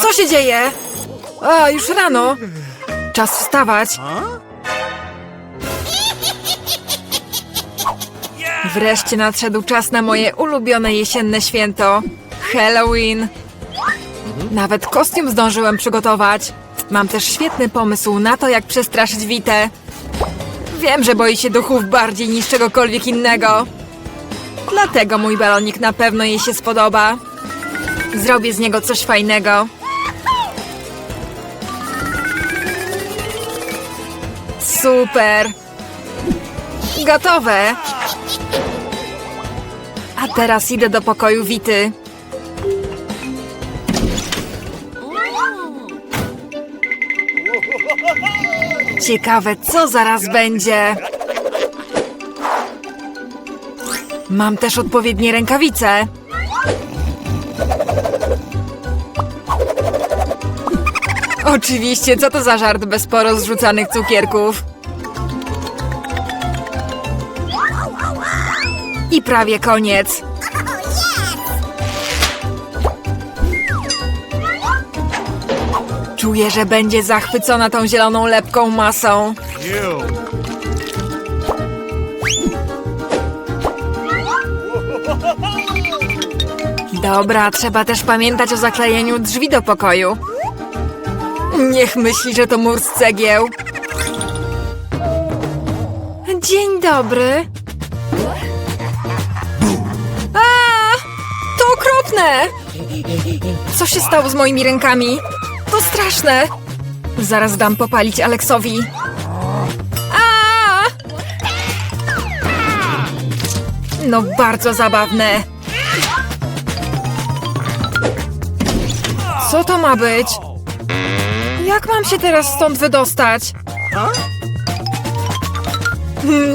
Co się dzieje? A, już rano. Czas wstawać. Wreszcie nadszedł czas na moje ulubione jesienne święto Halloween. Nawet kostium zdążyłem przygotować. Mam też świetny pomysł na to, jak przestraszyć Witę. Wiem, że boi się duchów bardziej niż czegokolwiek innego. Dlatego mój balonik na pewno jej się spodoba. Zrobię z niego coś fajnego. Super! Gotowe! A teraz idę do pokoju Wity. Ciekawe, co zaraz będzie. Mam też odpowiednie rękawice. Oczywiście, co to za żart bez porozrzucanych cukierków? Prawie koniec. Czuję, że będzie zachwycona tą zieloną lepką masą. Dobra, trzeba też pamiętać o zaklejeniu drzwi do pokoju. Niech myśli, że to mur z cegieł. Dzień dobry. Okropne! Co się stało z moimi rękami? To straszne! Zaraz dam popalić Aleksowi. A! No bardzo zabawne. Co to ma być? Jak mam się teraz stąd wydostać?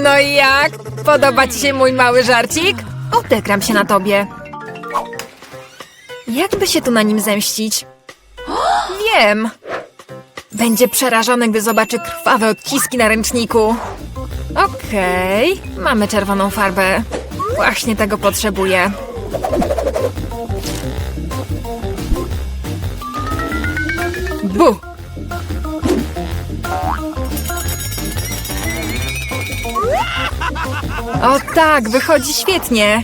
No i jak? Podoba ci się mój mały żarcik? Odegram się na tobie. Jakby się tu na nim zemścić? Wiem! Będzie przerażony, gdy zobaczy krwawe odciski na ręczniku. Okej, mamy czerwoną farbę. Właśnie tego potrzebuję. Bu! O tak, wychodzi świetnie.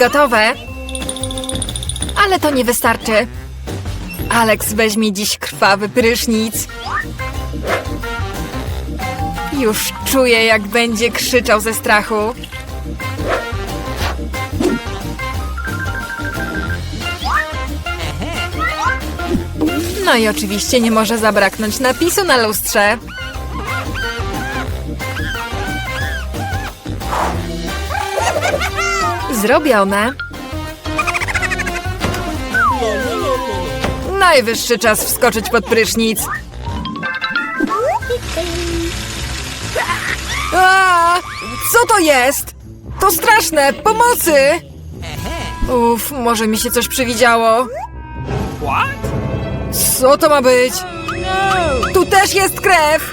Gotowe. Ale to nie wystarczy. Alex weźmie dziś krwawy prysznic. Już czuję, jak będzie krzyczał ze strachu. No i oczywiście nie może zabraknąć napisu na lustrze. Zrobione. Najwyższy czas wskoczyć pod prysznic. A, co to jest? To straszne! Pomocy! Uff, może mi się coś przywidziało. Co to ma być? Tu też jest krew!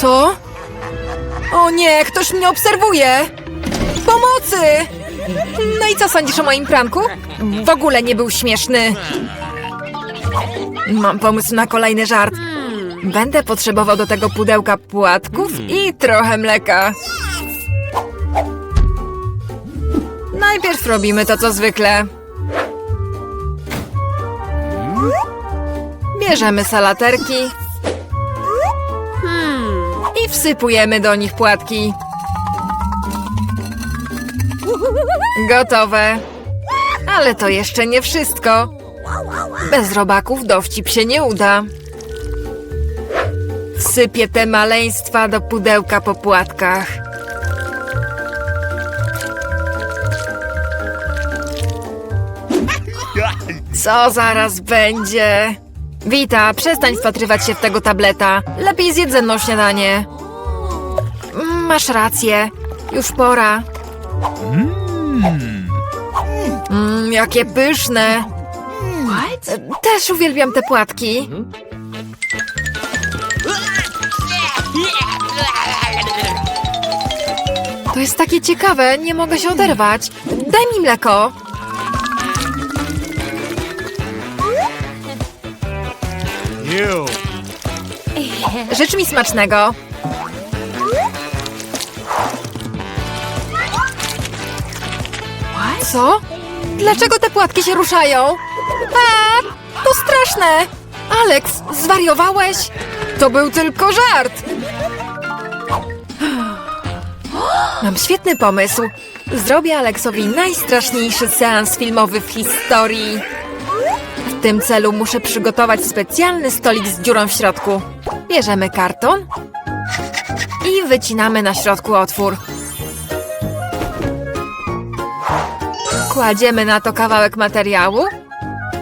Co? O nie, ktoś mnie obserwuje! Pomocy! No i co sądzisz o moim pranku? W ogóle nie był śmieszny. Mam pomysł na kolejny żart. Będę potrzebował do tego pudełka płatków i trochę mleka. Najpierw robimy to, co zwykle. Bierzemy salaterki i wsypujemy do nich płatki. Gotowe. Ale to jeszcze nie wszystko. Bez robaków dowcip się nie uda. Sypię te maleństwa do pudełka po płatkach. Co zaraz będzie? Wita, przestań wpatrywać się w tego tableta. Lepiej zjedz ze mną śniadanie. Mm, Masz rację. Już pora. Mm, jakie pyszne. E, Też uwielbiam te płatki. To jest takie ciekawe, nie mogę się oderwać. Daj mi mleko. Życz mi smacznego. Co? Dlaczego te płatki się ruszają? A, to straszne! Alex, zwariowałeś? To był tylko żart! Mam świetny pomysł. Zrobię Alexowi najstraszniejszy seans filmowy w historii. W tym celu muszę przygotować specjalny stolik z dziurą w środku. Bierzemy karton i wycinamy na środku otwór. Kładziemy na to kawałek materiału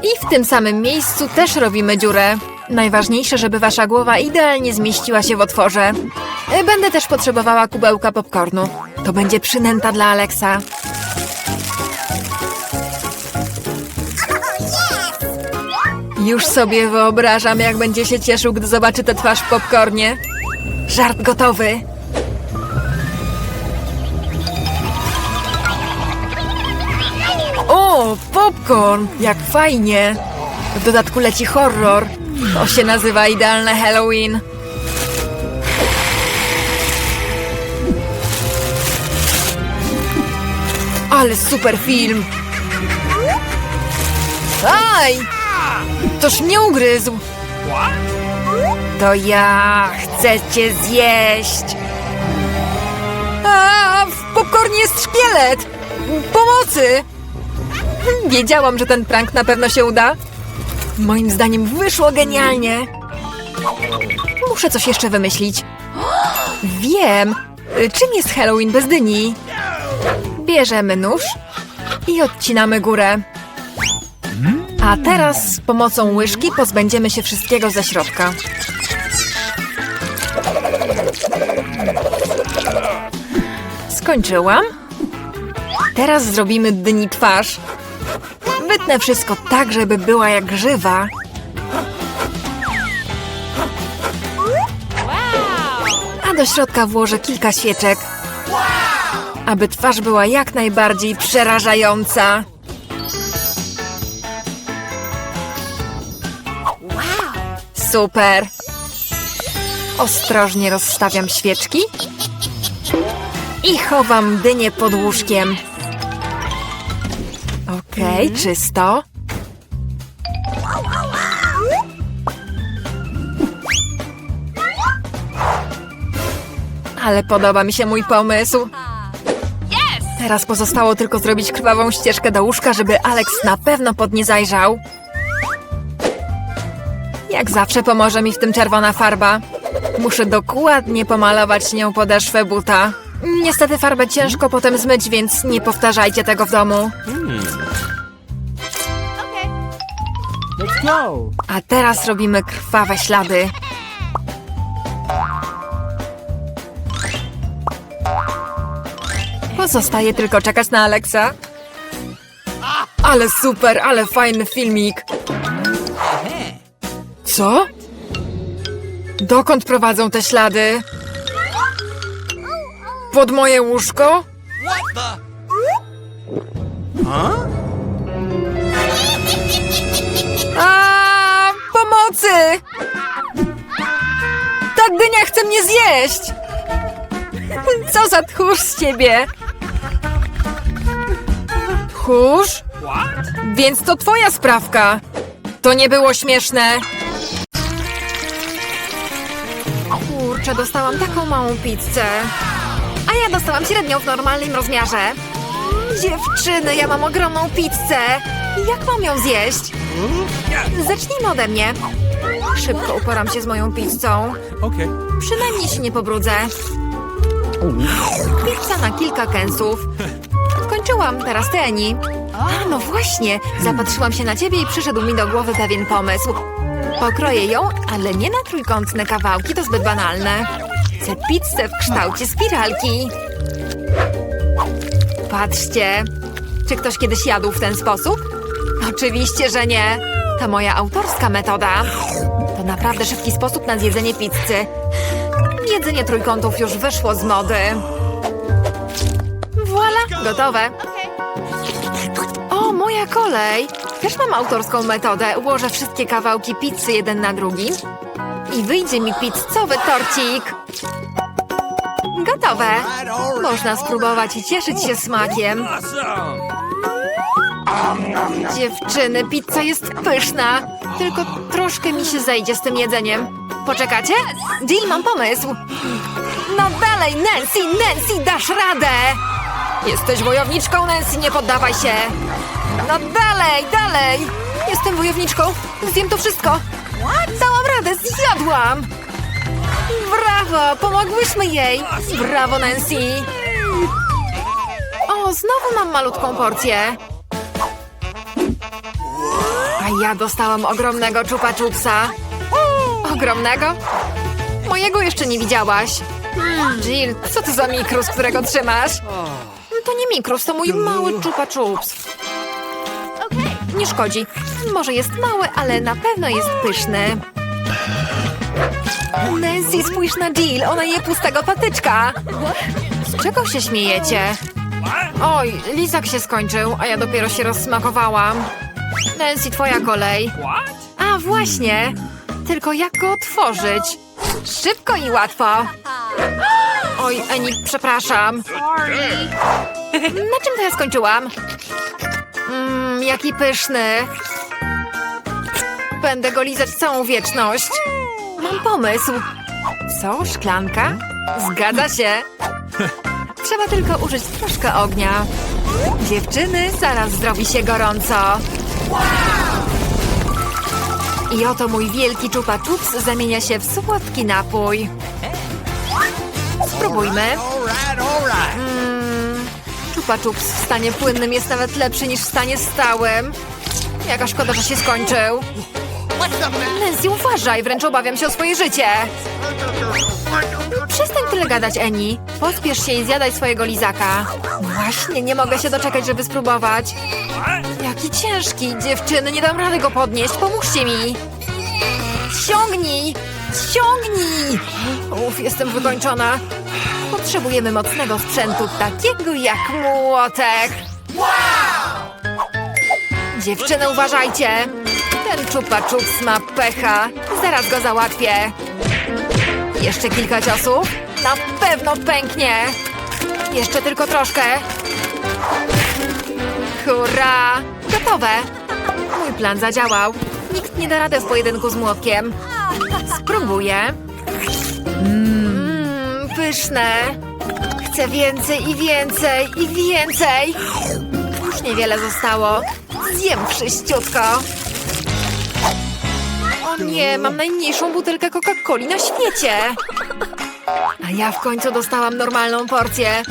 i w tym samym miejscu też robimy dziurę. Najważniejsze, żeby wasza głowa idealnie zmieściła się w otworze. Będę też potrzebowała kubełka popcornu. To będzie przynęta dla Alexa. Już sobie wyobrażam, jak będzie się cieszył, gdy zobaczy tę twarz w popcornie. Żart gotowy. Popcorn! Jak fajnie! W dodatku leci horror. To się nazywa idealne Halloween. Ale super film! Aj! Toż mnie ugryzł! To ja chcę cię zjeść! A, w popcornie jest szkielet! Pomocy! Wiedziałam, że ten prank na pewno się uda. Moim zdaniem wyszło genialnie. Muszę coś jeszcze wymyślić. Wiem! Czym jest Halloween bez dyni? Bierzemy nóż i odcinamy górę. A teraz z pomocą łyżki pozbędziemy się wszystkiego ze środka. Skończyłam. Teraz zrobimy dyni twarz. Wszystko tak, żeby była jak żywa. A do środka włożę kilka świeczek. Aby twarz była jak najbardziej przerażająca. Super! Ostrożnie rozstawiam świeczki i chowam dynię pod łóżkiem. Okej, czysto. Ale podoba mi się mój pomysł. Teraz pozostało tylko zrobić krwawą ścieżkę do łóżka, żeby Alex na pewno pod nie zajrzał. Jak zawsze pomoże mi w tym czerwona farba. Muszę dokładnie pomalować nią podeszwę buta. Niestety farbę ciężko potem zmyć, więc nie powtarzajcie tego w domu. A teraz robimy krwawe ślady. Pozostaje tylko czekać na Alexa. Ale super, ale fajny filmik. Co? Dokąd prowadzą te ślady? Pod moje łóżko? A, pomocy! Ta dynia chce mnie zjeść! Co za tchórz z ciebie? Tchórz? Więc to twoja sprawka. To nie było śmieszne. Kurczę, dostałam taką małą pizzę. A ja dostałam średnią w normalnym rozmiarze. Dziewczyny, ja mam ogromną pizzę. Jak mam ją zjeść? Zacznijmy ode mnie. Szybko uporam się z moją pizzą. Okay. Przynajmniej się nie pobrudzę. Pizza na kilka kęsów. Skończyłam, teraz ty, Eni. A, no właśnie. Zapatrzyłam się na ciebie i przyszedł mi do głowy pewien pomysł. Pokroję ją, ale nie na trójkątne kawałki, to zbyt banalne. Chcę pizzę w kształcie spiralki. Patrzcie. Czy ktoś kiedyś jadł w ten sposób? Oczywiście, że nie. To moja autorska metoda. To naprawdę szybki sposób na zjedzenie pizzy. Jedzenie trójkątów już wyszło z mody. Gotowe. O, moja kolej. Też mam autorską metodę. Ułożę wszystkie kawałki pizzy jeden na drugi. I wyjdzie mi pizzowy torcik. Gotowe. Można spróbować i cieszyć się smakiem. Dziewczyny, pizza jest pyszna. Tylko troszkę mi się zejdzie z tym jedzeniem. Poczekacie? Jill, mam pomysł. No dalej, Nancy, Nancy, dasz radę! Jesteś wojowniczką, Nancy, nie poddawaj się! No dalej, dalej! Jestem wojowniczką, zjem to wszystko! Dałam radę, zjadłam! Brawo, pomogłyśmy jej! Brawo, Nancy! O, znowu mam malutką porcję. A ja dostałam ogromnego czupa czupsa. Ogromnego? Mojego jeszcze nie widziałaś. Jill, co to za mikrus, którego trzymasz? To nie mikrus, to mój mały czupa czups. Nie szkodzi. Może jest mały, ale na pewno jest pyszny. Nancy, spójrz na Jill, ona je pustego patyczka. Z czego się śmiejecie? Oj, lizak się skończył, a ja dopiero się rozsmakowałam. Nancy, twoja kolej. A, właśnie. Tylko jak go otworzyć? Szybko i łatwo. Oj, Eni, przepraszam. Na czym to ja skończyłam? Mmm, jaki pyszny. Będę go lizać całą wieczność. Mam pomysł. Co, szklanka? Zgadza się. Trzeba tylko użyć troszkę ognia. Dziewczyny, zaraz zrobi się gorąco. I oto mój wielki czupa czups zamienia się w słodki napój. Spróbujmy. Mm, czupa czups w stanie płynnym jest nawet lepszy niż w stanie stałym. Jaka szkoda, że się skończył. Nancy, uważaj, wręcz obawiam się o swoje życie. Przestań tyle gadać, Eni. Pospiesz się i zjadaj swojego lizaka. Właśnie, nie mogę się doczekać, żeby spróbować. Jaki ciężki, dziewczyny, nie dam rady go podnieść, pomóżcie mi. Ciągnij, ciągnij. Uf, jestem wykończona. Potrzebujemy mocnego sprzętu, takiego jak młotek. Dziewczyny, uważajcie. Ten czupa czups ma pecha. Zaraz go załatwię. Jeszcze kilka ciosów. Na pewno pęknie. Jeszcze tylko troszkę. Hurra! Gotowe! Mój plan zadziałał. Nikt nie da rady w pojedynku z młotkiem. Spróbuję. Mmm, pyszne. Chcę więcej i więcej i więcej. Już niewiele zostało. Zjem wszyściutko. Nie, mam najmniejszą butelkę Coca-Coli na świecie. A ja w końcu dostałam normalną porcję.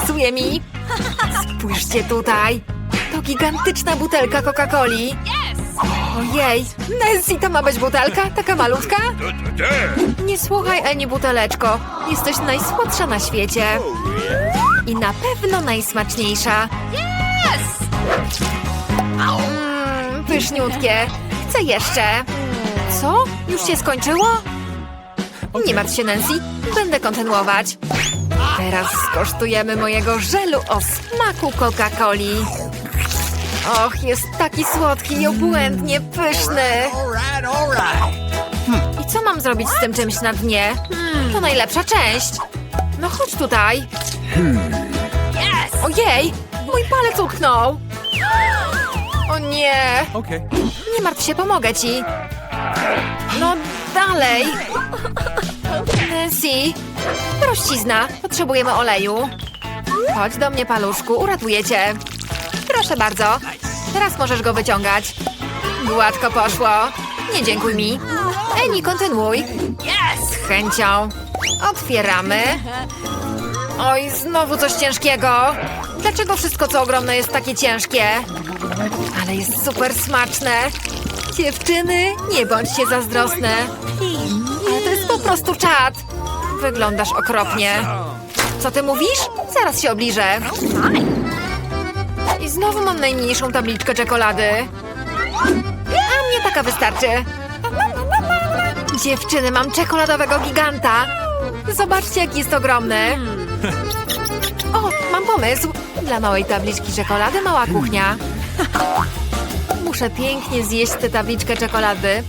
Pasuje mi. Spójrzcie tutaj. To gigantyczna butelka Coca-Coli. Ojej, Nancy, to ma być butelka? Taka malutka? Nie słuchaj, Eni, buteleczko. Jesteś najsłodsza na świecie. I na pewno najsmaczniejsza. Mmm, pyszniutkie. Chcę jeszcze. Co? Już się skończyło? Nie martw się, Nancy. Będę kontynuować. Teraz skosztujemy mojego żelu o smaku Coca-Coli. Och, jest taki słodki i obłędnie pyszny. I co mam zrobić z tym czymś na dnie? To najlepsza część. No chodź tutaj. Ojej, mój palec utknął. O nie. Nie martw się, pomogę ci. No dalej. Nancy, prościzna, potrzebujemy oleju. Chodź do mnie, paluszku, uratuję cię. Proszę bardzo. Teraz możesz go wyciągać. Gładko poszło. Nie dziękuj mi. Eni, kontynuuj. Z chęcią. Otwieramy. Oj, znowu coś ciężkiego. Dlaczego wszystko, co ogromne, jest takie ciężkie? Ale jest super smaczne. Dziewczyny, nie bądźcie zazdrosne. Ale to jest po prostu czad. Wyglądasz okropnie. Co ty mówisz? Zaraz się obliżę. I znowu mam najmniejszą tabliczkę czekolady. A mnie taka wystarczy. Dziewczyny, mam czekoladowego giganta. Zobaczcie, jaki jest ogromny. O, mam pomysł. Dla małej tabliczki czekolady mała kuchnia. Muszę pięknie zjeść tę tabliczkę czekolady.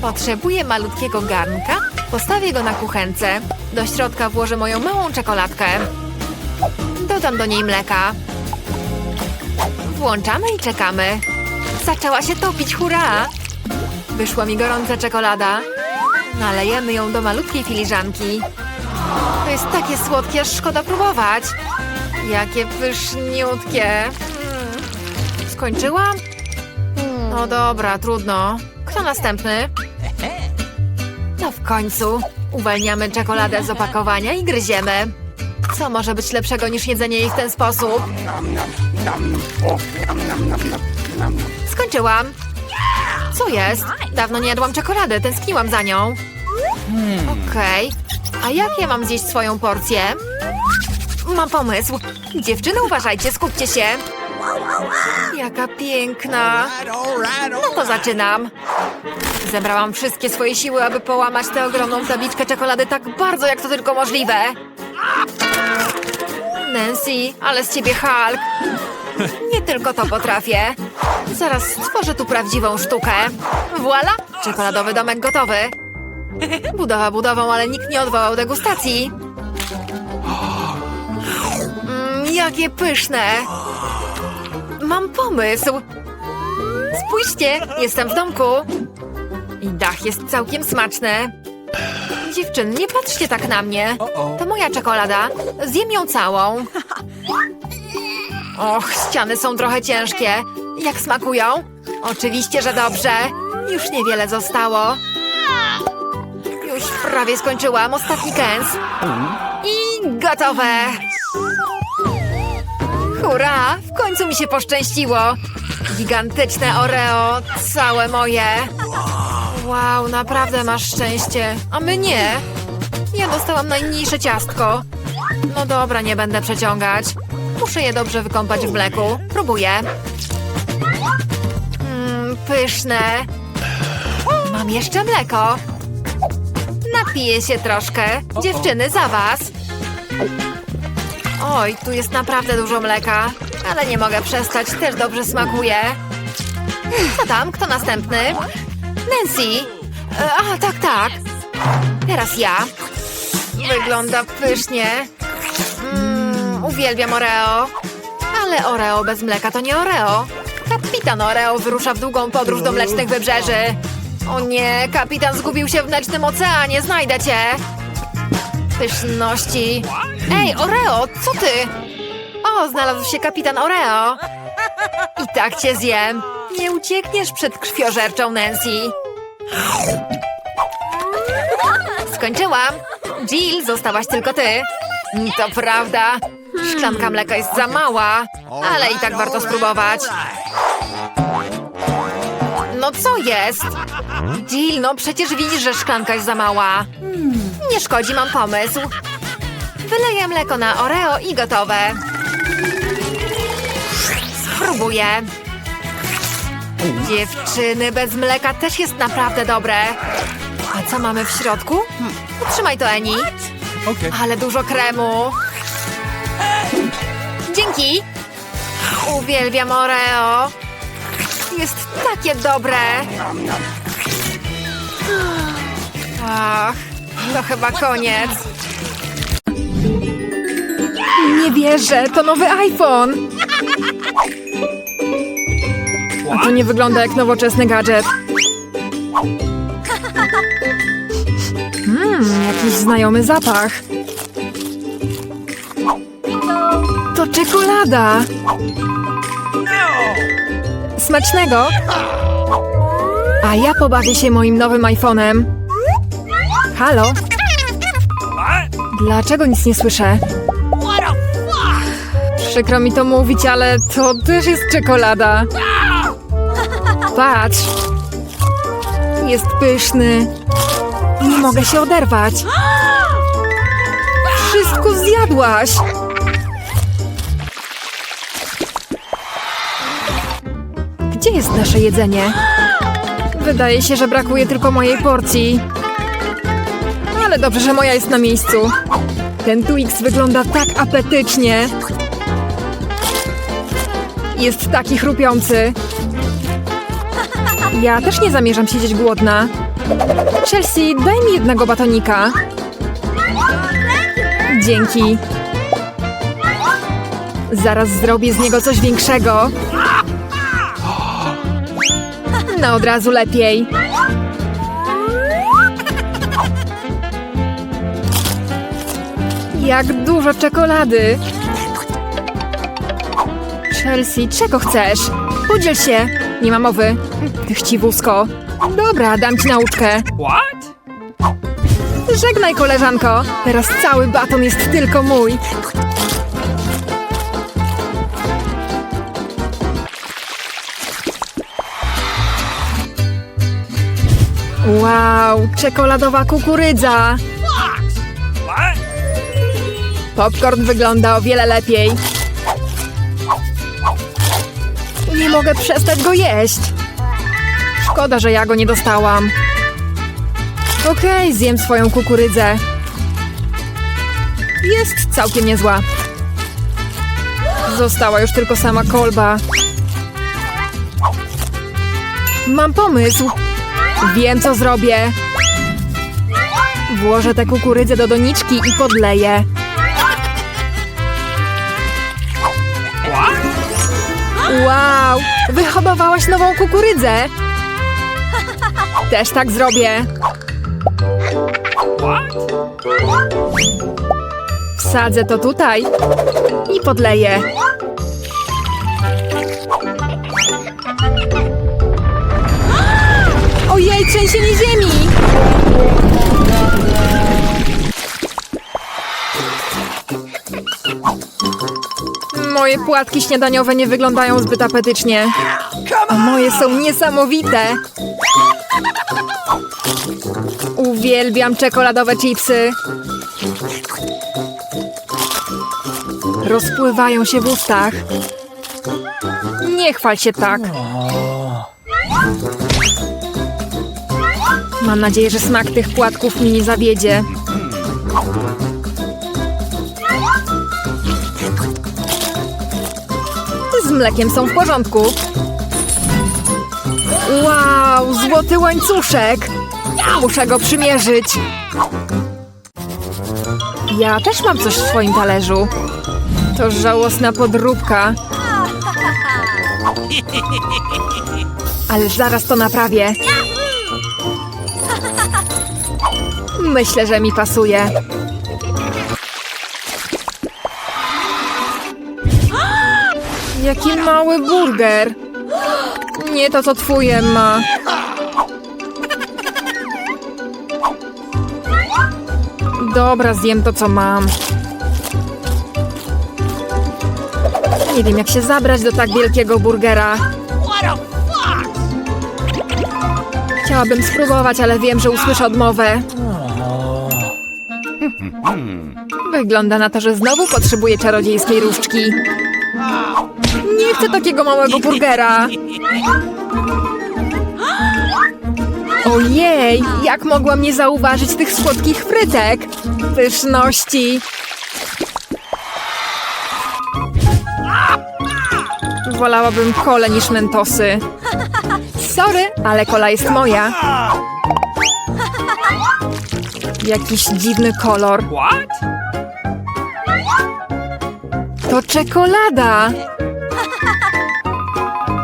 Potrzebuję malutkiego garnka. Postawię go na kuchence. Do środka włożę moją małą czekoladkę. Dodam do niej mleka. Włączamy i czekamy. Zaczęła się topić, hurra! Wyszła mi gorąca czekolada. Nalejemy ją do malutkiej filiżanki. To jest takie słodkie, aż szkoda próbować. Jakie pyszniutkie. Mm. Skończyłam? No dobra, trudno. Kto następny? No w końcu. Uwalniamy czekoladę z opakowania i gryziemy. Co może być lepszego niż jedzenie jej w ten sposób? Skończyłam. Co jest? Dawno nie jadłam czekolady, tęskniłam za nią. Okej. A jak ja mam zjeść swoją porcję? Mam pomysł. Dziewczyny, uważajcie, skupcie się. Jaka piękna. No to zaczynam. Zebrałam wszystkie swoje siły, aby połamać tę ogromną tabliczkę czekolady tak bardzo, jak to tylko możliwe. Nancy, ale z ciebie Hulk. Nie tylko to potrafię. Zaraz stworzę tu prawdziwą sztukę. Voila! Czekoladowy domek gotowy. Budowa budową, ale nikt nie odwołał degustacji. Mm, jakie pyszne! Mam pomysł. Spójrzcie, jestem w domku. I dach jest całkiem smaczny. Dziewczyny, nie patrzcie tak na mnie. To moja czekolada. Zjem ją całą. Och, ściany są trochę ciężkie. Jak smakują? Oczywiście, że dobrze. Już niewiele zostało. Już prawie skończyłam. Ostatni kęs. I gotowe. Hurra! W końcu mi się poszczęściło. Gigantyczne Oreo, całe moje. Wow, naprawdę masz szczęście. A my nie. Ja dostałam najmniejsze ciastko. No dobra, nie będę przeciągać. Muszę je dobrze wykąpać w mleku. Próbuję. Mmm, pyszne. Mam jeszcze mleko. Napiję się troszkę. Dziewczyny, za was. Oj, tu jest naprawdę dużo mleka. Ale nie mogę przestać, też dobrze smakuje. Co tam? Kto następny? Nancy! E, A, tak, tak. Teraz ja. Wygląda pysznie. Mm, uwielbiam Oreo. Ale Oreo bez mleka to nie Oreo. Kapitan Oreo wyrusza w długą podróż do mlecznych wybrzeży. O nie, kapitan zgubił się w mlecznym oceanie, znajdę cię. Pyszności. Ej, Oreo, co ty? O, znalazł się kapitan Oreo. I tak cię zjem. Nie uciekniesz przed krwiożerczą Nancy. Skończyłam. Jill, zostałaś tylko ty. To prawda. Szklanka mleka jest za mała, ale i tak warto spróbować. No co jest? Jill, no przecież widzisz, że szklanka jest za mała. Nie szkodzi, mam pomysł. Wyleję mleko na Oreo i gotowe. Spróbuję. Dziewczyny, bez mleka też jest naprawdę dobre. A co mamy w środku? Trzymaj to, Eni. Ale dużo kremu. Dzięki. Uwielbiam Oreo. Jest takie dobre. Ach, to chyba koniec. Nie wierzę, to nowy iPhone. A to nie wygląda jak nowoczesny gadżet. Mmm, jakiś znajomy zapach. To czekolada. Smacznego. A ja pobawię się moim nowym iPhone'em. Halo? Dlaczego nic nie słyszę? Przykro mi to mówić, ale to też jest czekolada. Patrz. Jest pyszny. Nie mogę się oderwać. Wszystko zjadłaś. Gdzie jest nasze jedzenie? Wydaje się, że brakuje tylko mojej porcji. Ale dobrze, że moja jest na miejscu. Ten Twix wygląda tak apetycznie. Jest taki chrupiący. Ja też nie zamierzam siedzieć głodna. Chelsea, daj mi jednego batonika. Dzięki. Zaraz zrobię z niego coś większego. No od razu lepiej. Jak dużo czekolady. Chelsea, czego chcesz? Podziel się. Nie ma mowy. Chciwusko. Dobra, dam ci nauczkę. What? Żegnaj, koleżanko. Teraz cały baton jest tylko mój. Wow, czekoladowa kukurydza. Popcorn wygląda o wiele lepiej. Nie mogę przestać go jeść. Szkoda, że ja go nie dostałam. Okej, zjem swoją kukurydzę. Jest całkiem niezła. Została już tylko sama kolba. Mam pomysł. Wiem, co zrobię. Włożę tę kukurydzę do doniczki i podleję. Wow! Wyhodowałaś nową kukurydzę! Też tak zrobię. Wsadzę to tutaj i podleję. Ojej, trzęsienie ziemi! Moje płatki śniadaniowe nie wyglądają zbyt apetycznie. A moje są niesamowite. Uwielbiam czekoladowe chipsy. Rozpływają się w ustach. Nie chwal się tak. Mam nadzieję, że smak tych płatków mi nie zawiedzie. Mlekiem są w porządku. Wow, złoty łańcuszek! Muszę go przymierzyć. Ja też mam coś w swoim talerzu. To żałosna podróbka. Ale zaraz to naprawię. Myślę, że mi pasuje. Jaki mały burger. Nie to, co twój, Emma. Dobra, zjem to, co mam. Nie wiem, jak się zabrać do tak wielkiego burgera. Chciałabym spróbować, ale wiem, że usłyszę odmowę. Wygląda na to, że znowu potrzebuję czarodziejskiej różdżki. Nie chcę takiego małego burgera. Ojej, jak mogłam nie zauważyć tych słodkich frytek? Pyszności. Wolałabym kole niż mentosy. Sorry, ale kola jest moja. Jakiś dziwny kolor. To czekolada!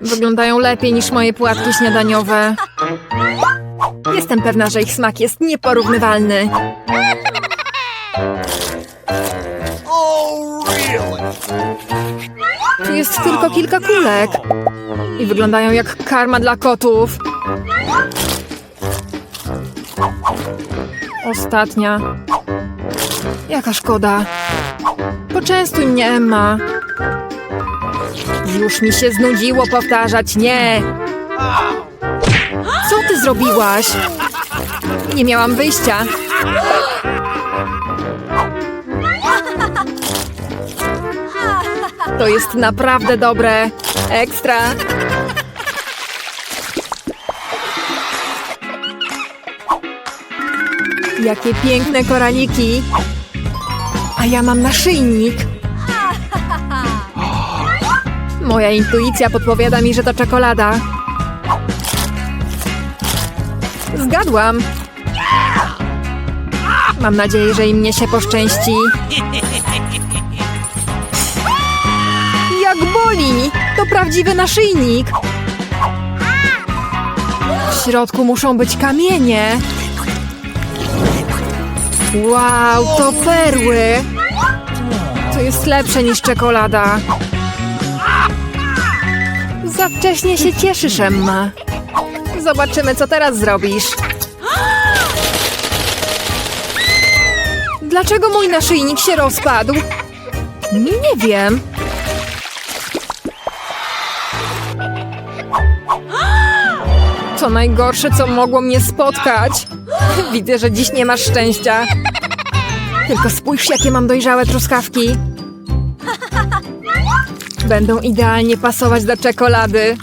Wyglądają lepiej niż moje płatki śniadaniowe. Jestem pewna, że ich smak jest nieporównywalny. Tu jest tylko kilka kulek. I wyglądają jak karma dla kotów. Ostatnia. Jaka szkoda. Poczęstuj mnie, Emma. Już mi się znudziło powtarzać nie. Co ty zrobiłaś? Nie miałam wyjścia. To jest naprawdę dobre. Ekstra. Jakie piękne koraliki. A ja mam naszyjnik. Moja intuicja podpowiada mi, że to czekolada. Zgadłam. Mam nadzieję, że i mnie się poszczęści. Jak boli! To prawdziwy naszyjnik. W środku muszą być kamienie. Wow, to perły! To jest lepsze niż czekolada. Za wcześnie się cieszysz, Emma. Zobaczymy, co teraz zrobisz. Dlaczego mój naszyjnik się rozpadł? Nie wiem. To najgorsze, co mogło mnie spotkać. Widzę, że dziś nie masz szczęścia. Tylko spójrz, jakie mam dojrzałe truskawki. Będą idealnie pasować do czekolady.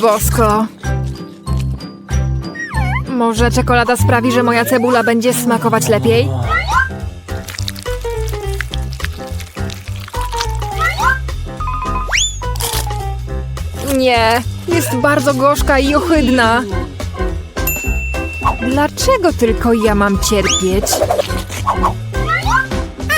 Bosko. Może czekolada sprawi, że moja cebula będzie smakować lepiej? Nie, jest bardzo gorzka i ohydna. Dlaczego tylko ja mam cierpieć?